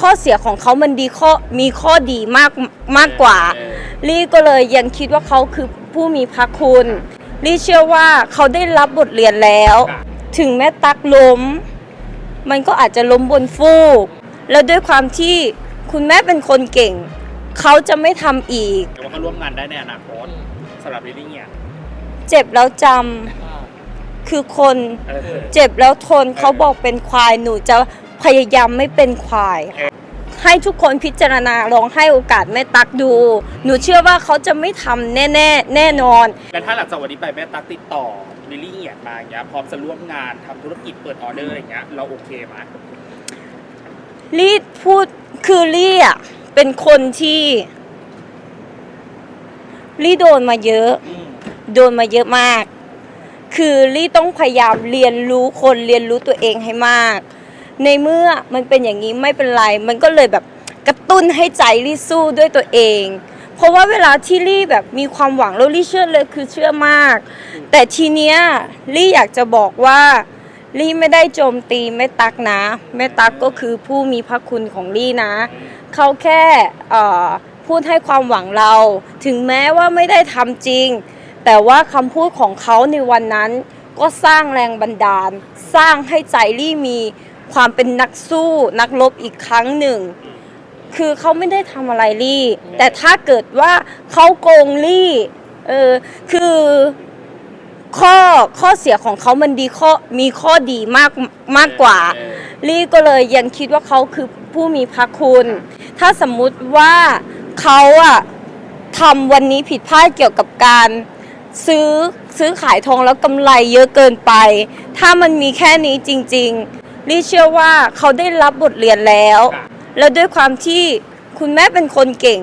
ข้อเสียของเขามันดีข้อมีข้อดีมากมากกว่าเออลี่ก็เลยยังคิดว่าเขาคือผู้มีพระคุณ ลี่เชื่อว่าเขาได้รับบทเรียนแล้วค่ะถึงแม้ตักล้ม มันก็อาจจะล้มบนฟูก แล้วด้วยความที่คุณแม่เป็นคนเก่ง เขาจะไม่ทำอีก แต่ว่าเขาร่วมงานได้ในอนาคตสำหรับลิลลี่เนี่ย เจ็บแล้วจำคือคน เออ เจ็บแล้วทนเขาบอกเป็นควายหนูจะ พยายามไม่เป็นควายให้ทุกคนพิจารณาลองให้โอกาสแม่ตักดู หนูเชื่อว่าเขาจะไม่ทำแน่แน่ๆแน่นอน แล้วถ้าหลังจากวันนี้ไปแม่ตั๊กติดต่อลิลลี่เนี่ยมาอย่างเงี้ยพร้อมจะร่วมงานทำธุรกิจเปิดออเดอร์อะไรเงี้ยเราโอเคไหมลี่พูดคือลี่อะเป็นคนที่ลี่โดนมาเยอะ อืมโดนมาเยอะมาก คือลี่ต้องพยายามเรียนรู้คนเรียนรู้ตัวเองให้มาก ในเมื่อมันเป็นอย่างนี้ไม่เป็นไร มันก็เลยแบบกระตุ้นให้ใจลี่สู้ด้วยตัวเอง เพราะว่าเวลาที่ลี่แบบมีความหวังแล้วลี่เชื่อเลยคือเชื่อมาก แต่ทีเนี้ยลี่อยากจะบอกว่าลี่ไม่ได้โจมตีแม่ตักนะแม่ตักก็คือผู้มีพระคุณของลี่นะ เขาแค่พูดให้ความหวังเรา ถึงแม้ว่าไม่ได้ทำจริง แต่ว่าคำพูดของเขาในวันนั้น ก็สร้างแรงบันดาล สร้างให้ใจลี่มี ความเป็นนักสู้นักรบอีกครั้งหนึ่ง คือเขาไม่ได้ทำอะไรลี่ แต่ถ้าเกิดว่าเขาโกงลี่เออคือข้อข้อเสียของเขามันดีข้อมีข้อดีมากมากกว่า ลี่ก็เลยยังคิดว่าเขาคือผู้มีพระคุณ ถ้าสมมุติว่าเขาอะทำวันนี้ผิดพลาดเกี่ยวกับการซื้อซื้อขายทองแล้วกำไรเยอะเกินไป ถ้ามันมีแค่นี้จริง ๆ ลี่เชื่อว่าเขาได้รับบทเรียนแล้ว แล้วด้วยความที่คุณแม่เป็นคนเก่ง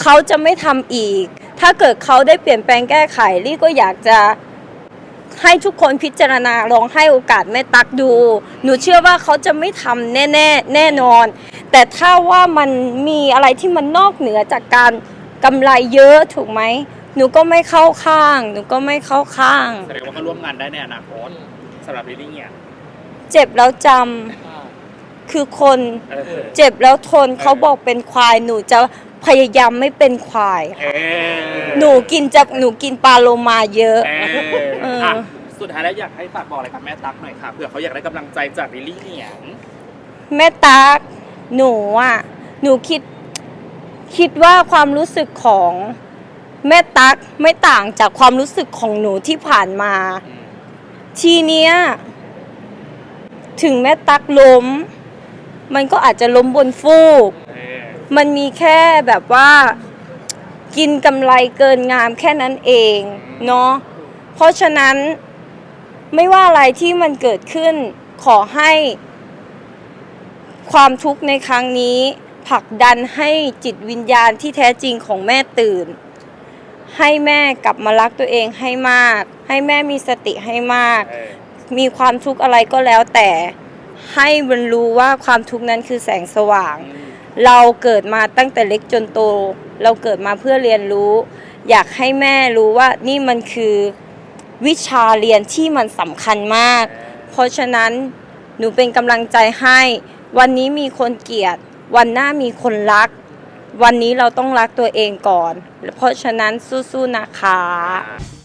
เขาจะไม่ทำอีก ถ้าเกิดเขาได้เปลี่ยนแปลงแก้ไขลี่ก็อยากจะให้ทุกคนพิจารณาลองให้โอกาสแม่ตักดู หนูเชื่อว่าเขาจะไม่ทำแน่แน่แน่นอน แต่ถ้าว่ามันมีอะไรที่มันนอกเหนือจากการกำไรเยอะถูกไหม หนูก็ไม่เข้าข้าง หนูก็ไม่เข้าข้าง แสดงว่าเขาร่วมงานได้ในอนาคตสำหรับลิลลี่เนี่ย เจ็บแล้วจำคือคนเออเจ็บแล้วทนเขาบอกเป็นควายหนูจะพยายามไม่เป็นควาย เออหนูกินจะหนูกินปลาโลมาเยอะ เอเออออะสุดท้ายแล้วอยากให้ฝากบอกอะไรกับแม่ตั๊กหน่อยค่ะเผื่อเขาอยากได้กำลังใจจากลิลลี่เนี่ยแม่ตักหนูอะ หนูคิด คิดว่าความรู้สึกของแม่ตักไม่ต่างจากความรู้สึกของหนูที่ผ่านมาทีเนี้ย ถึงแม่ตักล้ม มันก็อาจจะล้มบนฟูกเออมันมีแค่แบบว่ากินกำไรเกินงามแค่นั้นเองเนาะเพราะฉะนั้นไม่ว่าอะไรที่มันเกิดขึ้นขอให้ความทุกข์ในครั้งนี้ผลักดันให้จิตวิญญาณที่แท้จริงของแม่ตื่น ให้แม่กลับมารักตัวเองให้มาก ให้แม่มีสติให้มากเออ มีความทุกข์อะไรก็แล้วแต่ ให้มันรู้ว่าความทุกข์นั้นคือแสงสว่าง เราเกิดมาตั้งแต่เล็กจนโต เราเกิดมาเพื่อเรียนรู้ อยากให้แม่รู้ว่านี่มันคือวิชาเรียนที่มันสำคัญมาก เพราะฉะนั้นหนูเป็นกำลังใจให้ วันนี้มีคนเกลียด วันหน้ามีคนรัก วันนี้เราต้องรักตัวเองก่อน เพราะฉะนั้นสู้ๆนะคะอ่า